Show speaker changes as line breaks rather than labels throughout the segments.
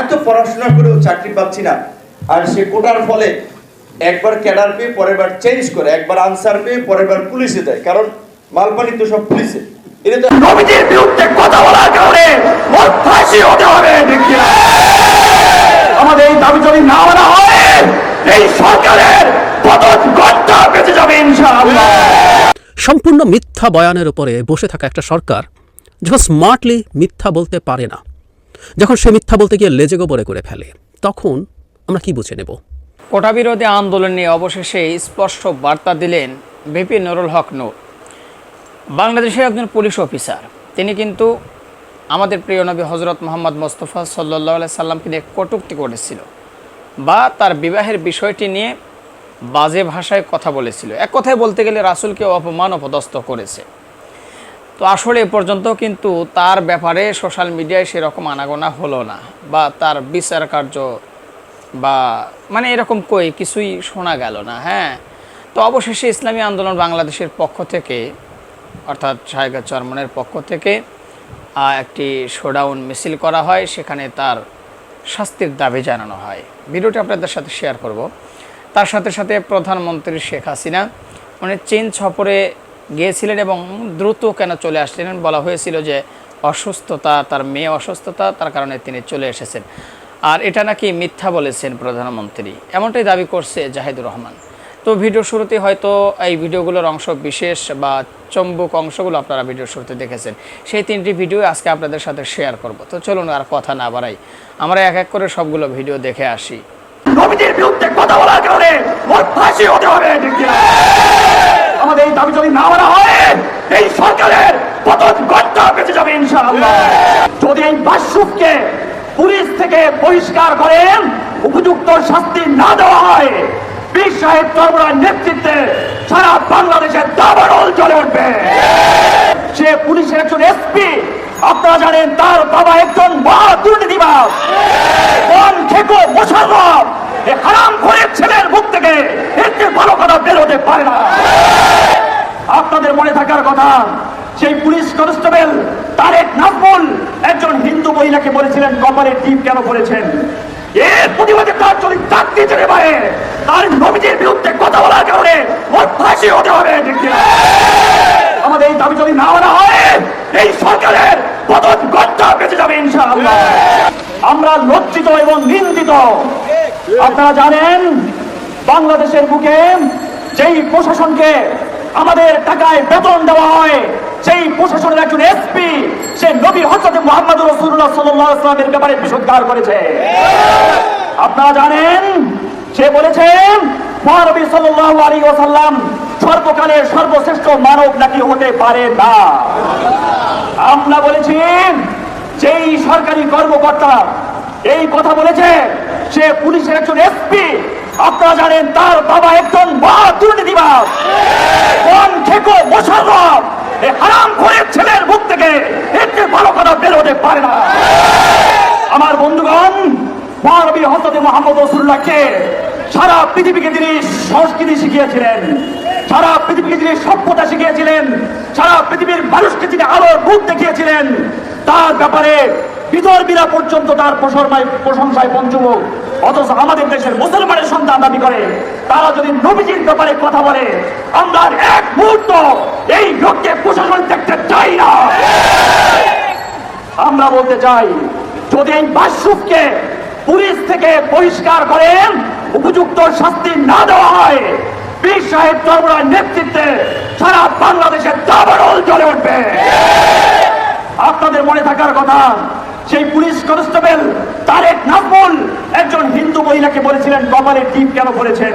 এত পড়াশোনা করেও চাকরি পাচ্ছি না। আর সে কোটার ফলে একবার ক্যাডার পেয়ে পরের বার চেঞ্জ করে একবার আনসার পেয়ে পরের বার পুলিশে দেয়। কারণ মালপানি তো সব পুলিশে। এটা তো
নবীজির বিরুদ্ধে কথা বলার কারণে ফাঁসি হতে হবে আমাদের এই দাবি যদি না মানা হয় এই সরকারের পতন ঘণ্টা বেঁচে যাবে ইনশাআল্লাহ।
সম্পূর্ণ মিথ্যা বয়ানের উপরে বসে থাকা একটা সরকার যখন স্মার্টলি মিথ্যা বলতে পারে না যখন সে মিথ্যা বলতে গিয়ে লেজে গোবরে করে ফেলে, তখন আমরা কি বুঝে নেব?
কোটা বিরোধী আন্দোলন নিয়ে অবশেষে স্পষ্ট বার্তা দিলেন বিপি নুরুল হক নূর। বাংলাদেশের একজন পুলিশ অফিসার, তিনি কিন্তু আমাদের প্রিয় নবী হজরত মোহাম্মদ মোস্তফা সাল্লাহ সাল্লামকে নিয়ে কটূক্তি করেছিল বা তার বিবাহের বিষয়টি নিয়ে বাজে ভাষায় কথা বলেছিল। এক কথায় বলতে গেলে রাসূলকে অপমান অপদস্থ করেছে। তো আসলে এ পর্যন্ত কিন্তু তার ব্যাপারে সোশ্যাল মিডিয়ায় সেরকম আনাগোনা হলো না বা তার বিচার কার্য বা মানে এরকম কই কিছুই শোনা গেল না হ্যাঁ। তো অবশেষে ইসলামী আন্দোলন বাংলাদেশের পক্ষ থেকে, অর্থাৎ শাহেগা চরমনের পক্ষ থেকে একটি শোডাউন মিছিল করা হয়। সেখানে তার শাস্তির দাবি জানানো হয়। ভিডিওটি আপনাদের সাথে শেয়ার করব। তার সাথে সাথে প্রধানমন্ত্রী শেখ হাসিনা, উনি চীন সফরে গিয়েছিলেন এবং দ্রুত কেন চলে আসছিলেন বলা হয়েছিল যে অসুস্থতা, তার মেয়ে অসুস্থতা, তার কারণে তিনি চলে এসেছেন। আর এটা নাকি মিথ্যা বলেছেন প্রধানমন্ত্রী। এমনটাই দাবি করছে জাহিদুর রহমান। তো ভিডিও শুরুতে হয়তো এই ভিডিওগুলোর অংশ বিশেষ বা চম্বুক অংশগুলো আপনারা ভিডিও শুরুতে দেখেছেন। সেই তিনটি ভিডিও আজকে আপনাদের সাথে শেয়ার করব। তো চলুন আর কথা না বাড়াই। আমরা এক এক করে সবগুলো ভিডিও দেখে আসি।
কথা বলার কারণে? আমাদের এই দাবি যদি না মানা হয়, এই সরকারের পতন ঘণ্টা বেঁচে যাবে ইনশাআল্লাহ। যদি এই বাসুককে পুলিশ থেকে বহিষ্কার করেন, উপযুক্ত শাস্তি না দেওয়া হয়, বীর সাহেব চর্মরার নেতৃত্বে সারা বাংলাদেশের দাবানল চলে উঠবে। সে পুলিশের একজন এসপি, আপনারা জানেন তার বাবা একজন মহা দুর্নীতিবাদ কোন থেকো মোশাররফ এ হারাম করে ছেলের মুখ থেকে এর ভালো কথা বেরোতে পারে থাকার কথা। সেই পুলিশ কনস্টেবল তারেক নাজমুল একজন হিন্দু মহিলাকে বলেছিলেন, কপালে টিপ কেন করেছেন এর প্রতিবাদে তার চলে পারে তার নবীজির বিরুদ্ধে কথা বলার কারণে ওর ফাঁসি হতে হবে। আমাদের এই দাবি যদি না মানা হয়, এই সরকারের বেঁচে যাবে ইনশাআল্লাহ। আমরা লজ্জিত এবং নিন্দিত। আপনারা জানেন, বাংলাদেশের বুকে যেই প্রশাসনকে আমাদের টাকায় বেতন দেওয়া হয়। সেই প্রশাসনের একজন এসপি সে নবী হজরত মোহাম্মদ রসুল্লাহ সাল্লামের ব্যাপারে বিষোদ্গার করেছে। আপনারা জানেন, সে বলেছেন মহানবী সাল্লাল্লাহু আলাইহি ওয়াসাল্লাম সর্বকালের সর্বশ্রেষ্ঠ মানব নাকি হতে পারে না। আমরা বলেছি, যেই সরকারি কর্মকর্তা এই কথা বলেছে, সে পুলিশের একজন এসপি আপনারা জানেন তার বাবা একজন মহা দুর্নীতিবাদ কোন থেকো মোশাররফ এ হারাম করে ছেলের মুখ থেকে চেয়ে ভালো কথা বেরোতে পারে না। আমার বন্ধুগণ, মহানবী হজরত মোহাম্মদ রসুল্লাহকে সারা পৃথিবীকে তিনি সংস্কৃতি শিখিয়েছিলেন। সারা পৃথিবীকে তিনি সভ্যতা শিখিয়েছিলেন। সারা পৃথিবীর মানুষকে তিনি আলোর মুখ দেখিয়েছিলেন। তার ব্যাপারে বিদর্মীরা পর্যন্ত তার প্রশংসায় পঞ্চমুখ। অথচ আমাদের দেশের মুসলমানের সন্তান দাবি করে, তারা যদি নবীজির ব্যাপারে কথা বলে, আমরা এক মুহূর্ত এই লোককে প্রশাসন দেখতে চাই না। আমরা বলতে চাই, যদি এই বাসুককে পুলিশ থেকে বহিষ্কার করেন, উপযুক্ত শাস্তি না দেওয়া হয় বীর সাহেব চর্মরার নেতৃত্বে সারা বাংলাদেশের দাবানল চলে উঠবে। আপনাদের মনে থাকার কথা সেই পুলিশ কনস্টেবল তারেক নাজমুল একজন হিন্দু মহিলাকে বলেছিলেন কপালে টিপ কেন করেছেন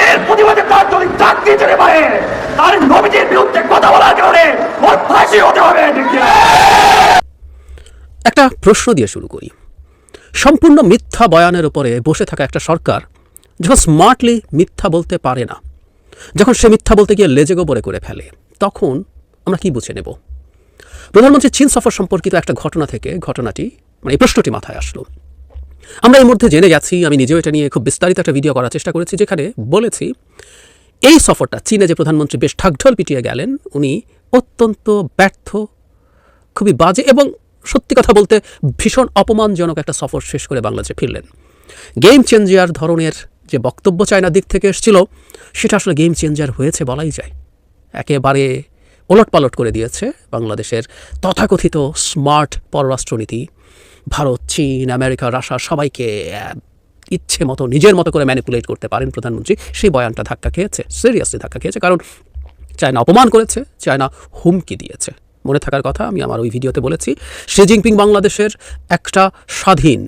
এর প্রতিবাদে তার যদি চাকরি চলে পারে তার নবীজির বিরুদ্ধে কথা বলার কারণে ওর ফাঁসি হতে হবে
একটা প্রশ্ন দিয়ে শুরু করি। সম্পূর্ণ মিথ্যা বয়ানের উপরে বসে থাকা একটা সরকার যখন স্মার্টলি মিথ্যা বলতে পারে না, যখন সে মিথ্যা বলতে গিয়ে লেজে গোবরে করে ফেলে, তখন আমরা কি বুঝে নেব? প্রধানমন্ত্রী চীন সফর সম্পর্কিত একটা ঘটনা থেকে ঘটনাটি মানে এই প্রশ্নটি মাথায় আসলো। আমরা এর মধ্যে জেনে যাচ্ছি, আমি নিজেও এটা নিয়ে খুব বিস্তারিত একটা ভিডিও করার চেষ্টা করেছি যেখানে বলেছি, এই সফরটা চীনে যে প্রধানমন্ত্রী বেশ ঢাকঢোল পিটিয়ে গেলেন, উনি অত্যন্ত ব্যর্থ, খুবই বাজে এবং সত্যি কথা বলতে ভীষণ অপমানজনক একটা সফর শেষ করে বাংলাদেশে ফিরলেন। গেম চেঞ্জার ধরনের যে বক্তব্য চায়নার দিক থেকে এসেছিল, সেটা আসলে গেম চেঞ্জার হয়েছে বলাই যায়। একেবারে ওলটপালট করে দিয়েছে বাংলাদেশের তথাকথিত স্মার্ট পররাষ্ট্রনীতি। ভারত, চীন, আমেরিকা, রাশিয়া সবাইকে ইচ্ছে মতো, নিজের মতো করে ম্যানিপুলেট করতে পারেন প্রধানমন্ত্রী। সেই বয়ানটা ধাক্কা খেয়েছে সিরিয়াসলি ধাক্কা খেয়েছে। কারণ চায়না অপমান করেছে, চায়না হুমকি দিয়েছে। মনে থাকার কথা আমি আমার ওই ভিডিওতে বলেছি শি জিনপিং বাংলাদেশের একটা স্বাধীন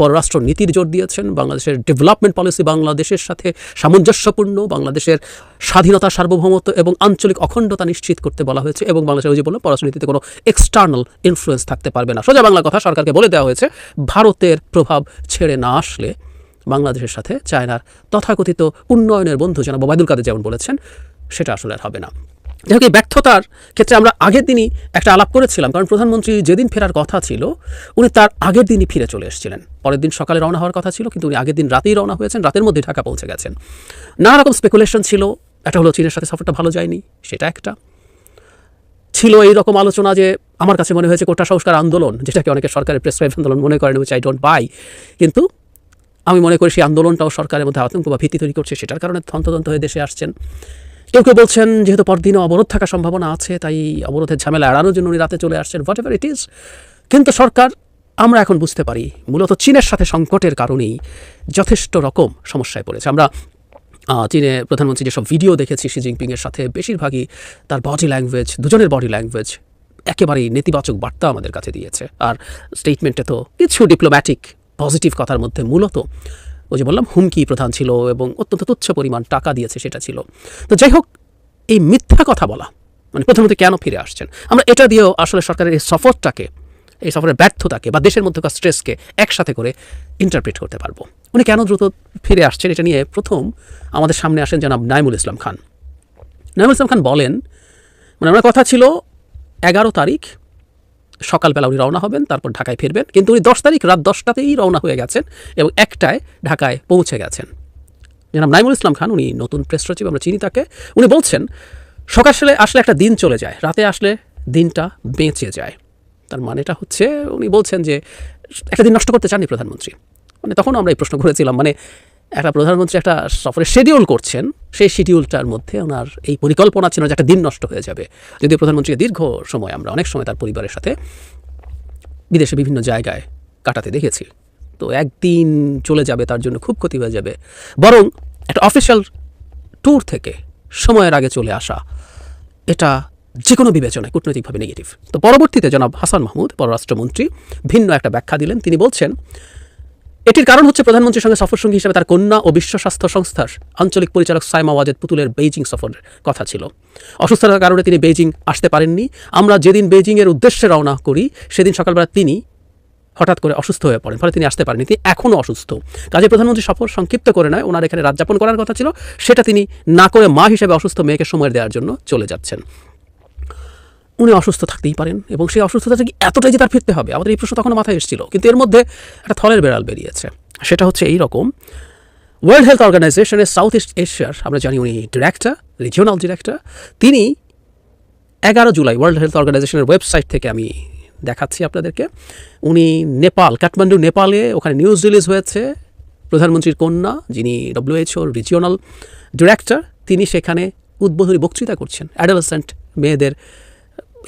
পররাষ্ট্র নীতির জোর দিয়েছেন। বাংলাদেশের ডেভেলপমেন্ট পলিসি বাংলাদেশের সাথে সামঞ্জস্যপূর্ণ। বাংলাদেশের স্বাধীনতা সার্বভৌমত্ব এবং আঞ্চলিক অখণ্ডতা নিশ্চিত করতে বলা হয়েছে এবং বাংলাদেশের ওই যে বললাম, পররাষ্ট্রনীতিতে কোনো এক্সটার্নাল ইনফ্লুয়েন্স থাকতে পারবে না। সোজা বাংলা কথা সরকারকে বলে দেওয়া হয়েছে, ভারতের প্রভাব ছেড়ে না আসলে বাংলাদেশের সাথে চায়নার তথাকথিত উন্নয়নের বন্ধু যেন ওবায়দুল কাদের যেমন বলেছেন, সেটা আসলে আর হবে না। যাই এই ব্যর্থতার ক্ষেত্রে আমরা আগের দিনই একটা আলাপ করেছিলাম, কারণ প্রধানমন্ত্রী যেদিন ফেরার কথা ছিল, উনি তার আগের দিনই ফিরে চলে এসেছিলেন। পরের দিন সকালে রওনা হওয়ার কথা ছিল, কিন্তু উনি আগের দিন রাতেই রওনা হয়েছেন, রাতের মধ্যে ঢাকা পৌঁছে গেছেন। নানা রকম স্পেকুলেশন ছিল, একটা হলো চীনের সাথে সফরটা ভালো যায়নি, সেটা একটা। ছিল এই রকম আলোচনা যে, আমার কাছে মনে হয়েছে কোটা সংস্কার আন্দোলন, যেটাকে অনেকে সরকারের প্রেসক্রাইব আন্দোলন মনে করেন উইচ আই ডোন্ট বাই কিন্তু আমি মনে করি সেই আন্দোলনটাও সরকারের মধ্যে আতঙ্ক বা ভীতি তৈরি করছে, সেটার কারণে থন্তদন্ত হয়ে দেশে আসছেন। কেউ কেউ বলছেন, যেহেতু পরদিনও অবরোধ থাকার সম্ভাবনা আছে, তাই অবরোধের ঝামেলা এড়ানোর জন্য উনি রাতে চলে আসছেন। হোয়াট এভার ইট ইজ কিন্তু সরকার, আমরা এখন বুঝতে পারি, মূলত চীনের সাথে সংকটের কারণেই যথেষ্ট রকম সমস্যায় পড়েছে। আমরা চীনে প্রধানমন্ত্রী যেসব ভিডিও দেখেছি, শি জিনপিংয়ের সাথে বেশিরভাগই তার বডি ল্যাঙ্গুয়েজ দুজনের বডি ল্যাঙ্গুয়েজ একেবারেই নেতিবাচক বার্তা আমাদের কাছে দিয়েছে। আর স্টেটমেন্টে তো কিছু ডিপ্লোম্যাটিক পজিটিভ কথার মধ্যে মূলত ওই যে বললাম, হুমকি প্রধান ছিল এবং অত্যন্ত তুচ্ছ পরিমাণ টাকা দিয়েছে সেটা ছিল। তো যাই হোক, এই মিথ্যা কথা বলা মানে প্রথমত কেন ফিরে আসছেন? আমরা এটা দিয়েও আসলে সরকারের এই সফরটাকে, এই সফরের ব্যর্থতাকে বা দেশের মধ্যকার স্ট্রেসকে একসাথে করে ইন্টারপ্রেট করতে পারব। উনি কেন দ্রুত ফিরে আসছেন এটা নিয়ে প্রথম আমাদের সামনে আসেন জনাব নাইমুল ইসলাম খান। নাইমুল ইসলাম খান বলেন মানে ওনার কথা ছিল এগারো তারিখ সকালবেলা উনি রওনা হবেন, তারপর ঢাকায় ফিরবেন। কিন্তু উনি দশ তারিখ রাত দশটাতেই রওনা হয়ে গেছেন এবং একটায় ঢাকায় পৌঁছে গেছেন। জনাব নাইমুল ইসলাম খান, উনি নতুন প্রেস সচিব, আমরা চিনি তাকে, উনি বলছেন, সকালে আসলে একটা দিন চলে যায়, রাতে আসলে দিনটা বেঁচে যায়। তার মানেটা হচ্ছে, উনি বলছেন যে, একটা দিন নষ্ট করতে চাননি প্রধানমন্ত্রী। মানে তখন আমরা এই প্রশ্ন করেছিলাম মানে একটা প্রধানমন্ত্রী একটা সফরের শিডিউল করছেন, সেই শিডিউলটার মধ্যে ওনার এই পরিকল্পনা ছিল যে একটা দিন নষ্ট হয়ে যাবে। যদিও প্রধানমন্ত্রীকে দীর্ঘ সময় আমরা অনেক সময় তার পরিবারের সাথে বিদেশে বিভিন্ন জায়গায় কাটাতে দেখেছি। তো একদিন চলে যাবে, তার জন্য খুব ক্ষতি হয়ে যাবে। বরং একটা অফিসিয়াল ট্যুর থেকে সময়ের আগে চলে আসা, এটা যে কোনো বিবেচনায় কূটনৈতিকভাবে নেগেটিভ তো পরবর্তীতে জনাব হাসান মাহমুদ, পররাষ্ট্রমন্ত্রী, ভিন্ন একটা ব্যাখ্যা দিলেন। তিনি বলছেন এটির কারণ হচ্ছে প্রধানমন্ত্রীর সঙ্গে সফরসঙ্গী হিসেবে তার কন্যা ও বিশ্ব স্বাস্থ্য সংস্থার আঞ্চলিক পরিচালক সাইমা ওয়াজেদ পুতুলের বেইজিং সফরের কথা ছিল। অসুস্থতার কারণে তিনি বেইজিং আসতে পারেননি। আমরা যেদিন বেইজিংয়ের উদ্দেশ্যে রওনা করি, সেদিন সকালবেলা তিনি হঠাৎ করে অসুস্থ হয়ে পড়েন। ফলে তিনি আসতে পারেননি। তিনি এখনও অসুস্থ। কাজে প্রধানমন্ত্রী সফর সংক্ষিপ্ত করে নয়। ওনার এখানে রাত যাপন করার কথা ছিল। সেটা তিনি না করে মা হিসেবে অসুস্থ মেয়েকে সময় দেওয়ার জন্য চলে যাচ্ছেন। উনি অসুস্থ থাকতেই পারেন এবং সেই অসুস্থতা থেকে এতটাই যে তার ফিরতে হবে, আমাদের এই প্রশ্ন তখন মাথায় এসেছিল। কিন্তু এর মধ্যে একটা থলের বেড়াল বেরিয়েছে। সেটা হচ্ছে এই রকম। ওয়ার্ল্ড হেলথ অর্গানাইজেশনের সাউথ ইস্ট এশিয়ার আমরা জানি উনি ডিরেক্টর রিজিওনাল ডিরেক্টর তিনি এগারো জুলাই ওয়ার্ল্ড হেলথ অর্গানাইজেশনের ওয়েবসাইট থেকে আমি দেখাচ্ছি আপনাদেরকে। উনি নেপাল কাঠমান্ডু নেপালে ওখানে নিউজ রিলিজ হয়েছে। প্রধানমন্ত্রীর কন্যা, যিনি ডব্লিউএইচওর রিজিওনাল ডিরেক্টর তিনি সেখানে উদ্বোধনী বক্তৃতা করছেন। অ্যাডোলেসেন্ট মেয়েদের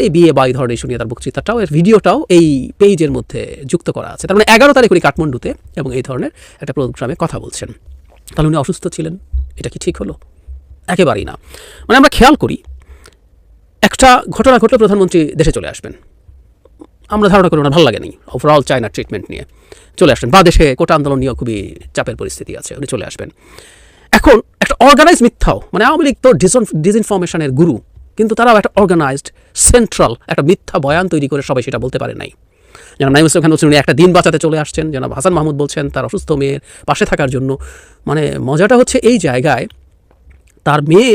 এই বিয়ে বা এই ধরনের ইস্যু নিয়ে তার বক্তৃতাটাও, এর ভিডিওটাও এই পেজের মধ্যে যুক্ত করা আছে। তার মানে এগারো তারিখ উনি কাঠমান্ডুতে এবং এই ধরনের একটা প্রোগ্রামে কথা বলছেন। তাহলে উনি অসুস্থ ছিলেন, এটা কি ঠিক হলো? একেবারেই না। মানে আমরা খেয়াল করি, একটা ঘটনা ঘটলে প্রধানমন্ত্রী দেশে চলে আসবেন। আমরা ধারণা করি ওনার ভালো লাগেনি ওভারঅল চায়নার ট্রিটমেন্ট নিয়ে চলে আসবেন, বা দেশে কোটা আন্দোলন নিয়েও খুবই চাপের পরিস্থিতি আছে, উনি চলে আসবেন। এখন একটা অর্গানাইজ মিথ্যাও মানে আওয়ামী লীগ তো ডিসইনফরমেশনের গুরু কিন্তু তারাও একটা অর্গানাইজড সেন্ট্রাল একটা মিথ্যা বয়ান তৈরি করে সবাই সেটা বলতে পারে নাই। যেন নাইম ইসলাম খান বলছেন, উনি একটা দিন বাঁচাতে চলে আসছেন। যেন হাসান মাহমুদ বলছেন, তার অসুস্থ মেয়ের পাশে থাকার জন্য। মানে মজাটা হচ্ছে এই জায়গায় তার মেয়ে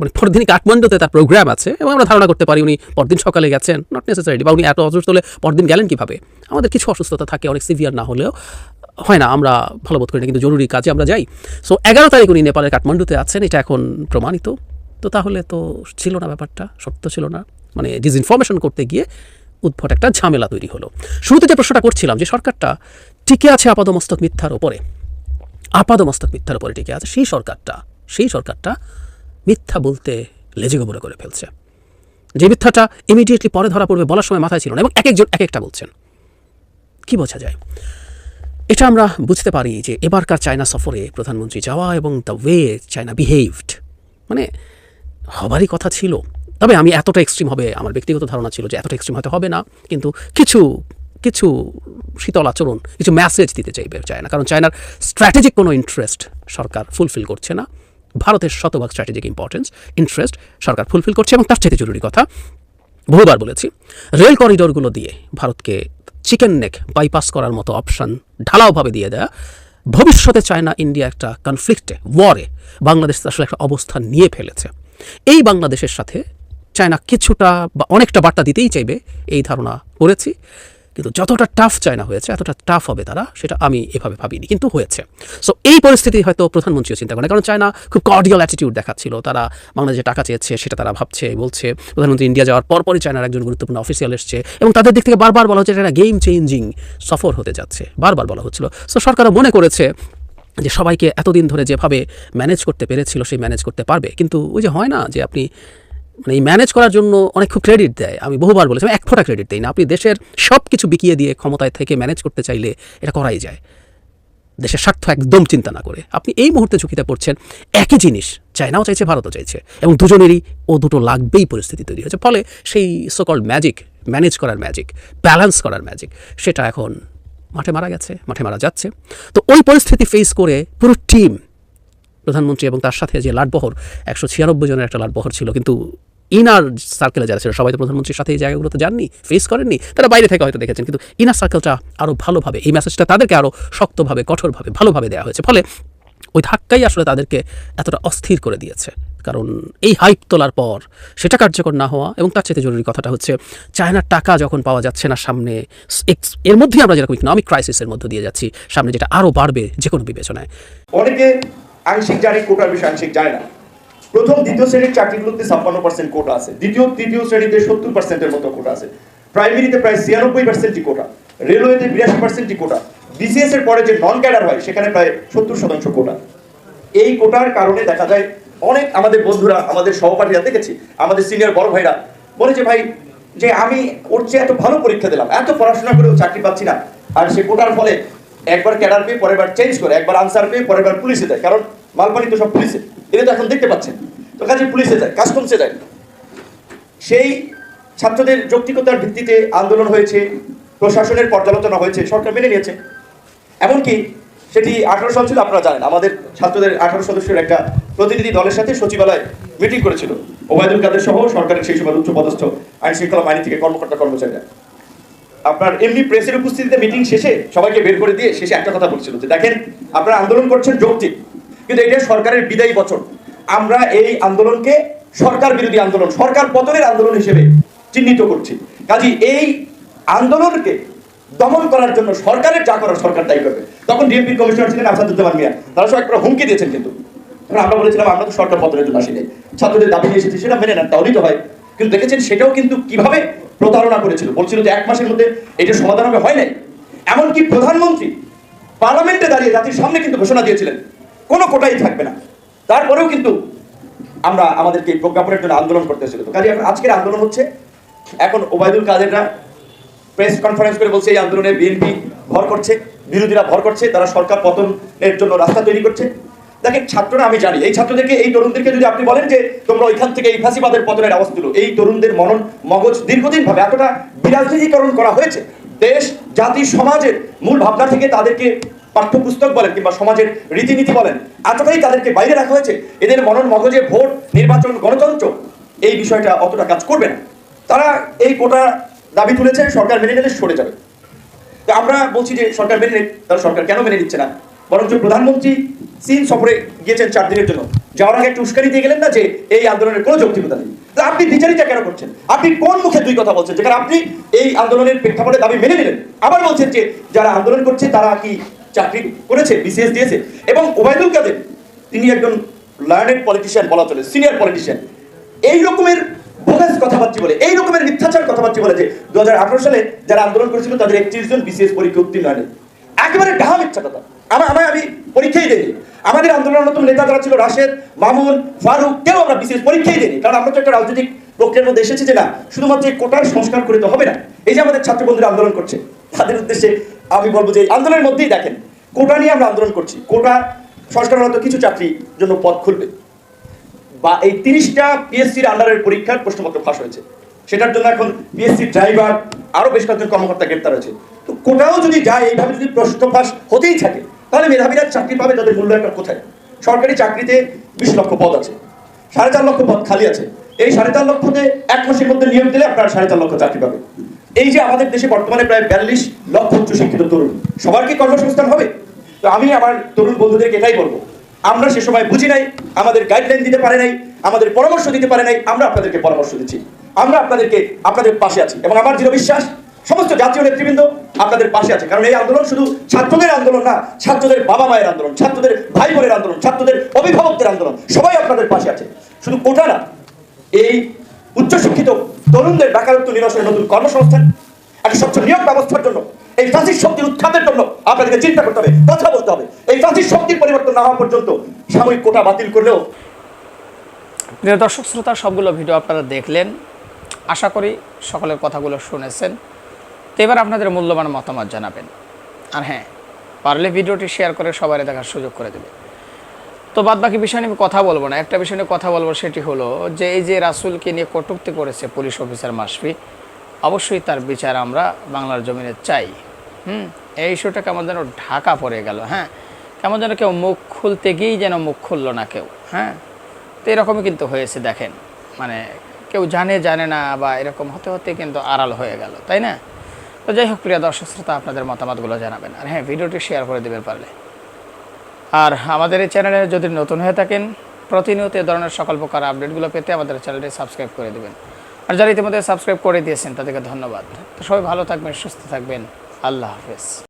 মানে পরদিন কাঠমান্ডুতে তার প্রোগ্রাম আছে এবং আমরা ধারণা করতে পারি উনি পরদিন সকালে গেছেন। নট নেসেসারি বা উনি এত অসুস্থ হলে পরদিন গেলেন কীভাবে? আমাদের কিছু অসুস্থতা থাকে, অনেক সিভিয়ার না হলেও হয় না, আমরা ভালো বোধ করি না, কিন্তু জরুরি কাজে আমরা যাই। সো এগারো তারিখ উনি নেপালের কাঠমান্ডুতে আছেন, এটা এখন প্রমাণিত। তো তাহলে তো ছিল না ব্যাপারটা সত্য ছিল না। মানে ডিসইনফরমেশন করতে গিয়ে উদ্ভট একটা ঝামেলা তৈরি হলো। শুরুতে যে প্রশ্নটা করছিলাম যে সরকারটা টিকে আছে আপাদমস্তক মিথ্যার ওপরে, আপাদমস্তক মিথ্যার উপরে টিকে আছে, সেই সরকারটা সেই সরকারটা মিথ্যা বলতে লেজে গোবরে করে ফেলছে। যে মিথ্যাটা ইমিডিয়েটলি পরে ধরা পড়বে বলার সময় মাথায় ছিল না এবং এক একজন এক একটা বলছেন। কি বোঝা যায়? এটা আমরা বুঝতে পারি যে এবারকার চায়না সফরে প্রধানমন্ত্রী যাওয়া এবং দ্য ওয়ে চায়না বিহেভড মানে হবারই কথা ছিল। তবে আমি এতটা এক্সট্রিম হবে, আমার ব্যক্তিগত ধারণা ছিল যে এতটা এক্সট্রিম হয়তো হবে না, কিন্তু কিছু কিছু শীতল আচরণ, কিছু মেসেজ দিতে চাইবে চায়না। কারণ চায়নার স্ট্র্যাটেজিক কোনো ইন্টারেস্ট সরকার ফুলফিল করছে না। ভারতের শতভাগ স্ট্র্যাটেজিক ইম্পর্টেন্স ইন্টারেস্ট সরকার ফুলফিল করছে এবং তার চাইতে জরুরি কথা, বহুবার বলেছি রেল করিডোরগুলো দিয়ে ভারতকে চিকেন নেক বাইপাস করার মতো অপশন ঢালাওভাবে দিয়ে দেয়া, ভবিষ্যতে চায়না ইন্ডিয়া একটা কনফ্লিক্টে ওয়ারে বাংলাদেশ আসলে একটা অবস্থান নিয়ে ফেলেছে। এই বাংলাদেশের সাথে চায়না কিছুটা বা অনেকটা বার্তা দিতেই চাইবে এই ধারণা করেছি। কিন্তু যতটা টাফ চায়না হয়েছে, এতটা টাফ হবে তারা, সেটা আমি এভাবে ভাবিনি, কিন্তু হয়েছে। সো এই পরিস্থিতি হয়তো প্রধানমন্ত্রীও চিন্তা করেন কারণ চায়না খুব কর্ডিয়াল অ্যাটিটিউড দেখাচ্ছিল, তারা বাংলাদেশে টাকা চেয়েছে সেটা তারা ভাবছে, বলছে। প্রধানমন্ত্রী ইন্ডিয়া যাওয়ার পরপরই চায়নার একজন গুরুত্বপূর্ণ অফিসিয়াল এসছে, এবং তাদের দিক থেকে বারবার বলা হচ্ছে এটা গেম চেঞ্জিং সফর হতে যাচ্ছে, বারবার বলা হচ্ছিল। সো সরকারও মনে করেছে যে সবাইকে এতদিন ধরে যেভাবে ম্যানেজ করতে পেরেছিল, সেই ম্যানেজ করতে পারবে। কিন্তু ওই যে হয় না যে আপনি মানে এই ম্যানেজ করার জন্য অনেক খুব ক্রেডিট দেয়। আমি বহুবার বলেছি, আমি এক ফোঁটা ক্রেডিট দিই না। আপনি দেশের সব কিছু বিকিয়ে দিয়ে ক্ষমতায় থেকে ম্যানেজ করতে চাইলে এটা করাই যায়। দেশের স্বার্থ একদম চিন্তা না করে। আপনি এই মুহূর্তে ঝুঁকিতে পড়ছেন, একই জিনিস চায়নাও চাইছে, ভারতও চাইছে এবং দুজনেরই ও দুটো লাগবেই পরিস্থিতি তৈরি হয়েছে। ফলে সেই সকল ম্যাজিক ম্যানেজ করার ম্যাজিক ব্যালেন্স করার ম্যাজিক সেটা এখন মাঠে মারা গেছে, মাঠে মারা যাচ্ছে। তো ওই পরিস্থিতি ফেস করে পুরো টিম প্রধানমন্ত্রী এবং তার সাথে যে লাটবহর একশো ছিয়ানব্বই জনের একটা লাটবহর ছিল। কিন্তু ইনার সার্কেলে যারা ছিল, সবাই তো প্রধানমন্ত্রীর সাথে এই জায়গাগুলোতে যাননি ফেস করেননি। তারা বাইরে থেকে হয়তো দেখেছেন, কিন্তু ইনার সার্কেলটা আরও ভালোভাবে, এই মেসেজটা তাদেরকে আরও শক্তভাবে, কঠোরভাবে, ভালোভাবে দেওয়া হয়েছে। ফলে ওই ধাক্কাই আসলে তাদেরকে এতটা অস্থির করে দিয়েছে। কারণ এই হাইপ তোলার পর সেটা কার্যকর না হওয়া এবং তার চেয়ে জরুরি কথাটা হচ্ছে, চায়নার টাকা যখন পাওয়া যাচ্ছে না সামনে এর মধ্যেই আমরা যেরকম ইকোনমিক ক্রাইসিসের মধ্যে দিয়ে যাচ্ছি, সামনে যেটা আরও বাড়বে যে কোনো বিবেচনায়।
অনেকে আংশিক জানে কোটার বিষয়ে আংশিক জানে না। প্রথম, দ্বিতীয় শ্রেণির চাকরিগুলোতে ছাপ্পান্ন পার্সেন্ট কোটা আছে। দ্বিতীয়, তৃতীয় শ্রেণীতে সত্তর পার্সেন্টের মতো কোটা আছে। প্রাইমারিতে প্রায় ছিয়ানব্বই পার্সেন্টই কোটা। রেলওয়েতে বিরাশি পার্সেন্টই কোটা। বিসিএস এর পরে যে নন ক্যাডার হয়, সেখানে প্রায় সত্তর শতাংশ কোটা এই কোটার কারণে দেখা যায়, অনেক আমাদের বন্ধুরা, আমাদের সহপাঠীরা দেখেছি, আমাদের সিনিয়র বড় ভাইরা বলে যে, ভাই, যে আমি ওর চেয়ে এত ভালো পরীক্ষা দিলাম, এত পড়াশোনা করেও চাকরি পাচ্ছি না। আর সে কোটার ফলে একবার ক্যাডার পেয়ে পরের বার চেঞ্জ করে, একবার আনসার পেয়ে পরের বার পুলিশে যায়, কারণ মালপানি তো সব পুলিশে। এটা তো এখন দেখতে পাচ্ছেন। তো কাজে পুলিশে যায় কাস্টমসে যায়? সেই ছাত্রদের যৌক্তিকতার ভিত্তিতে আন্দোলন হয়েছে, প্রশাসনের পর্যালোচনা হয়েছে, সরকার মেনে নিয়েছে। এমনকি সেটি আঠারো সাল ছিল, আপনারা জানেন, আমাদের ছাত্রদের আঠারো সদস্যের একটা প্রতিনিধি দলের সাথে সচিবালয় মিটিং করেছিল। ওবায়দুল কাদের সহ সরকারের সেই সময় উচ্চপদস্থ আইন শৃঙ্খলা বাহিনী থেকে কর্মকর্তা কর্মচারীরা। আপনার এমনি প্রেসের উপস্থিতিতে মিটিং শেষে সবাইকে বের করে দিয়ে শেষে একটা কথা বলছিল যে, দেখেন, আপনারা আন্দোলন করছেন যৌক্তিক, কিন্তু এটা সরকারের বিদায়ী বছর। আমরা এই আন্দোলনকে সরকার বিরোধী আন্দোলন, সরকার পতনের আন্দোলন হিসেবে চিহ্নিত করছি। কাজী এই আন্দোলনকে দমন করার জন্য সরকারের যা করার সরকার তাই করবে। তখন ডিএমপির কমিশনার ছিলেন আসাদুজ্জামান মিয়া। তারা সব একটা হুমকি দিয়েছেন কিন্তু। আমরা বলেছিলাম, আমরা তো সরকার পতনের জন্য আসিনি। ছাত্রদের দাবি নিয়ে এসেছি, সেটা মেনে নেন, তাহলেই তো হয়। কিন্তু দেখেছেন, সেটাও কিন্তু কীভাবে প্রতারণা করেছিল। বলছিল যে এক মাসের মধ্যে এটা সমাধান হবে, হয় নাই। এমনকি প্রধানমন্ত্রী পার্লামেন্টে দাঁড়িয়ে জাতির সামনে কিন্তু ঘোষণা দিয়েছিলেন, কোনো কোটাই থাকবে না। তারপরেও কিন্তু আমরা আমাদেরকে এই প্রজ্ঞাপনের জন্য আন্দোলন করতে হয়েছিল কাজে, এখন আজকের আন্দোলন হচ্ছে, এখন ওবায়দুল কাদেররা প্রেস কনফারেন্স করে বলছে, এই আন্দোলনে বিএনপি ভর করছে, বিরোধীরা ভর করছে, তারা সরকার পতনের জন্য রাস্তা তৈরি করছে। দেখেন, ছাত্ররা, আমি জানি, এই ছাত্রদেরকে, এই তরুণদেরকে যদি আপনি বলেন যে, তোমরা ওইখান থেকে এই ফাঁসিবাদের পতনের তুলো। এই তরুণদের মনন মগজ দীর্ঘদিন ভাবে এতটা বিরাজনীতিকরণ করা হয়েছে, দেশ, জাতি, সমাজের মূল ভাবনা থেকে তাদেরকে পাঠ্যপুস্তক বলেন কিংবা সমাজের রীতিনীতি বলেন, এতটাই তাদেরকে বাইরে রাখা হয়েছে। এদের মনন মগজে ভোট, নির্বাচন, গণতন্ত্র, এই বিষয়টা অতটা কাজ করবে না। তারা এই কোটা দাবি তুলেছে, সরকার মেনে নিলে সরে যাবে। তো আমরা বলছি যে সরকার মেনে তাহলে সরকার কেন মেনে নিচ্ছে না? বরঞ্চ প্রধানমন্ত্রী চীন সফরে গিয়েছেন চার দিনের জন্য। যাওয়ার আগে একটু উস্কানি দিয়ে গেলেন না যে এই আন্দোলনের কোনো যৌক্তিকতা নেই। তা আপনি বিচারিতা কেন করছেন? আপনি কোন মুখে দুই কথা বলছেন? যেখানে আপনি এই আন্দোলনের প্রেক্ষাপটে দাবি মেনে নিলেন। আবার বলছেন যে যারা আন্দোলন করছে, তারা কি চাকরি করেছে, বিসিএস দিয়েছে? এবং ওবায়দুল কাদের, তিনি একজন লার্নেড পলিটিশিয়ান বলা চলে সিনিয়র পলিটিশিয়ান এই রকমের বোগাস কথাবার্তা বলে, এই রকমের মিথ্যাচার কথাবার্তা বলে যে দু সালে যারা আন্দোলন করেছিল, তাদের একত্রিশ জন বিসিএস পরীক্ষা উত্তীর্ণ হয়নি। একেবারে ডাহা মিথ্যা কথা। আমার আমায় আমি পরীক্ষাই দেয়নি আমাদের আন্দোলনরত নেতা যারা ছিল, রাশেদ, মামুন, ফারুক, কেউ আমরা বিসিএস পরীক্ষাই দেয়নি কারণ আমরা তো একটা রাজনৈতিক প্রক্রিয়ার মধ্যে এসেছি যে, না, শুধুমাত্র এই কোটার সংস্কার করে তো হবে না। এই যে আমাদের ছাত্র বন্ধুরা আন্দোলন করছে, তাদের উদ্দেশ্যে আমি বলব যে, আন্দোলনের মধ্যেই দেখেন, কোটা নিয়ে আমরা আন্দোলন করছি। কোটা সংস্কার হয়তো কিছু চাকরির জন্য পথ খুলবে। বা এই তিরিশটা পিএসসির আন্ডারের পরীক্ষার প্রশ্নপত্র ফাঁস হয়েছে। সেটার জন্য এখন পিএসসি ড্রাইভার আরও বেশ কয়েকজন কর্মকর্তা গ্রেপ্তার হয়েছে। তো কোটাও যদি যায়, এইভাবে যদি প্রশ্ন ফাঁস হতেই থাকে, তাহলে মেধাবীরা চাকরি পাবে তাদের মূল্যায়নটা কোথায়? সরকারি চাকরিতে বিশ লক্ষ পদ আছে, সাড়ে চার লক্ষ পদ খালি আছে। এই সাড়ে চার লক্ষতে এক মাসের মধ্যে নিয়োগ দিলে আপনারা সাড়ে চার লক্ষ চাকরি পাবে এই যে আমাদের দেশে বর্তমানে প্রায় বিয়াল্লিশ লক্ষ উচ্চশিক্ষিত তরুণ, সবার কি কর্মসংস্থান হবে? তো আমি আমার তরুণ বন্ধুদেরকে এটাই বলব আমরা সে সময় বুঝি নাই, আমাদের গাইডলাইন দিতে পারে নাই, আমাদের পরামর্শ দিতে পারে নাই, আমরা আপনাদেরকে পরামর্শ দিচ্ছি। আমরা আপনাদেরকে, আপনাদের পাশে আছি এবং আমার দৃঢ় বিশ্বাস, সমস্ত জাতীয় নেতৃবৃন্দ আপনাদের পাশে আছে। কারণ এই আন্দোলন শুধু ছাত্রদের আন্দোলন না, ছাত্রদের বাবা মায়ের আন্দোলন, ছাত্রদের ভাই বোনের আন্দোলন, ছাত্রদের অভিভাবকদের আন্দোলন, সবাই আপনাদের পাশে আছে। শুধু কোটা না, এই উচ্চশিক্ষিত তরুণদের বেকারত্ব নিরসনের নতুন কর্মসংস্থান, একটা স্বচ্ছ নিয়োগ ব্যবস্থার জন্য এই ফ্রান্সিস শক্তির উৎখাতের জন্য আপনাদেরকে চিন্তা করতে হবে, কথা বলতে হবে। এই ফ্রান্সিস শক্তির পরিবর্তন না হওয়া পর্যন্ত সাময়িক কোটা বাতিল করলেও
প্রিয় দর্শক শ্রোতা সবগুলো ভিডিও আপনারা দেখলেন। আশা করি সকলের কথাগুলো শুনেছেন। তো এবার আপনাদের মূল্যবান মতামত জানাবেন। আর হ্যাঁ পারলে ভিডিওটি শেয়ার করে সবাই দেখার সুযোগ করে দেবে। তো বাদ বাকি বিষয় নিয়ে আমি কথা বলব না। একটা বিষয় নিয়ে কথা বলব, সেটি হলো যে এই যে রাসুলকে নিয়ে কটুক্তি করেছে পুলিশ অফিসার মাসফি অবশ্যই তার বিচার আমরা বাংলার জমিনে চাই। হুম, এই ইস্যুটা কেমন যেন ঢাকা পড়ে গেল হ্যাঁ? কেমন যেন কেউ মুখ খুলতে গিয়েই যেন মুখ খুললো না কেউ হ্যাঁ? তো এরকমই কিন্তু হয়েছে, দেখেন। মানে কেউ জানে জানে না, বা এরকম হতে হতে কিন্তু আড়াল হয়ে গেল, তাই না? তো যাই হোক, প্রিয় দর্শক শ্রোতা, আপনাদের মতামতগুলো জানাবেন। আর হ্যাঁ ভিডিওটি শেয়ার করে দেবেন পারলে। আর আমাদের এই চ্যানেলে যদি নতুন হয়ে থাকেন, প্রতিনিয়ত এ ধরনের সকল প্রকার আপডেটগুলো পেতে আমাদের চ্যানেলটি সাবস্ক্রাইব করে দেবেন। আর যারা ইতিমধ্যে সাবস্ক্রাইব করে দিয়েছেন, তাদেরকে ধন্যবাদ। তো সবাই ভালো থাকবেন, সুস্থ থাকবেন। আল্লাহ হাফেজ।